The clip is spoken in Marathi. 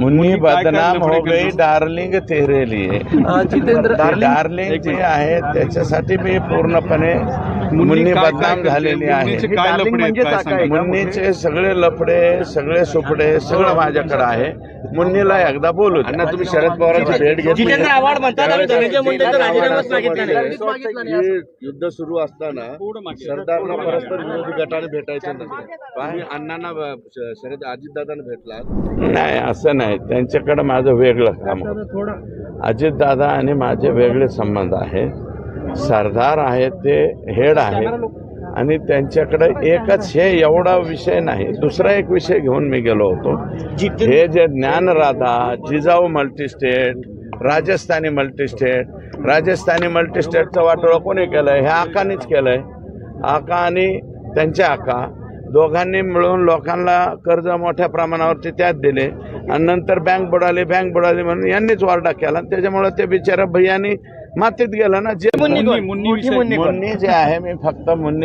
मुन्नी बदनाम हो गई? डार्लिंग तेरे लिए. जितेंद्र डार्लिंग जी आहे त्याच्यासाठी मी पूर्णपणे मुन्नी बदनाम? झालेली आहे मुन्नीचे आहेत? म्हणजे? मुन्नीचे सगळे लफडे सगळे सुपडे सगळं माझ्याकडे आहे मुन्नीला एकदा बोलू द्या. तुम्ही शरद पवारांची भेट घेतली आव्हाड नाही युद्ध सुरू असताना. सरदारला परस्पर विरोधी गटाने भेटायचं तुम्ही अण्णांना शरद अजितदादांना भेटला नाही असं नाही त्यांच्याकडे माझं वेगळं काम होतं अजितदादा आणि माझे वेगळे संबंध आहे सरदार आहेत ते हेड आहेत. आणि त्यांच्याकडे एकच हे एवढा विषय नाही. दुसरा एक विषय घेऊन मी गेलो होतो. हे जे ज्ञानराधा जिजाऊ मल्टीस्टेट राजस्थानी मल्टीस्टेट राजस्थानी मल्टीस्टेटचं वाटोळं कोणी केलं हे आकानीच आहे आका आणि त्यांच्या आका दोघांनी मिळून लोकांना कर्ज मोठ्या प्रमाणावरती त्यात दिले आणि नंतर बँक बुडाली बँक बुडाली म्हणून यांनीच वारडा केला. आणि त्याच्यामुळे ते बिचारा भैयानी मातीत गेलं ना जे मुन्नी जे आहे मी फक्त मुन्नी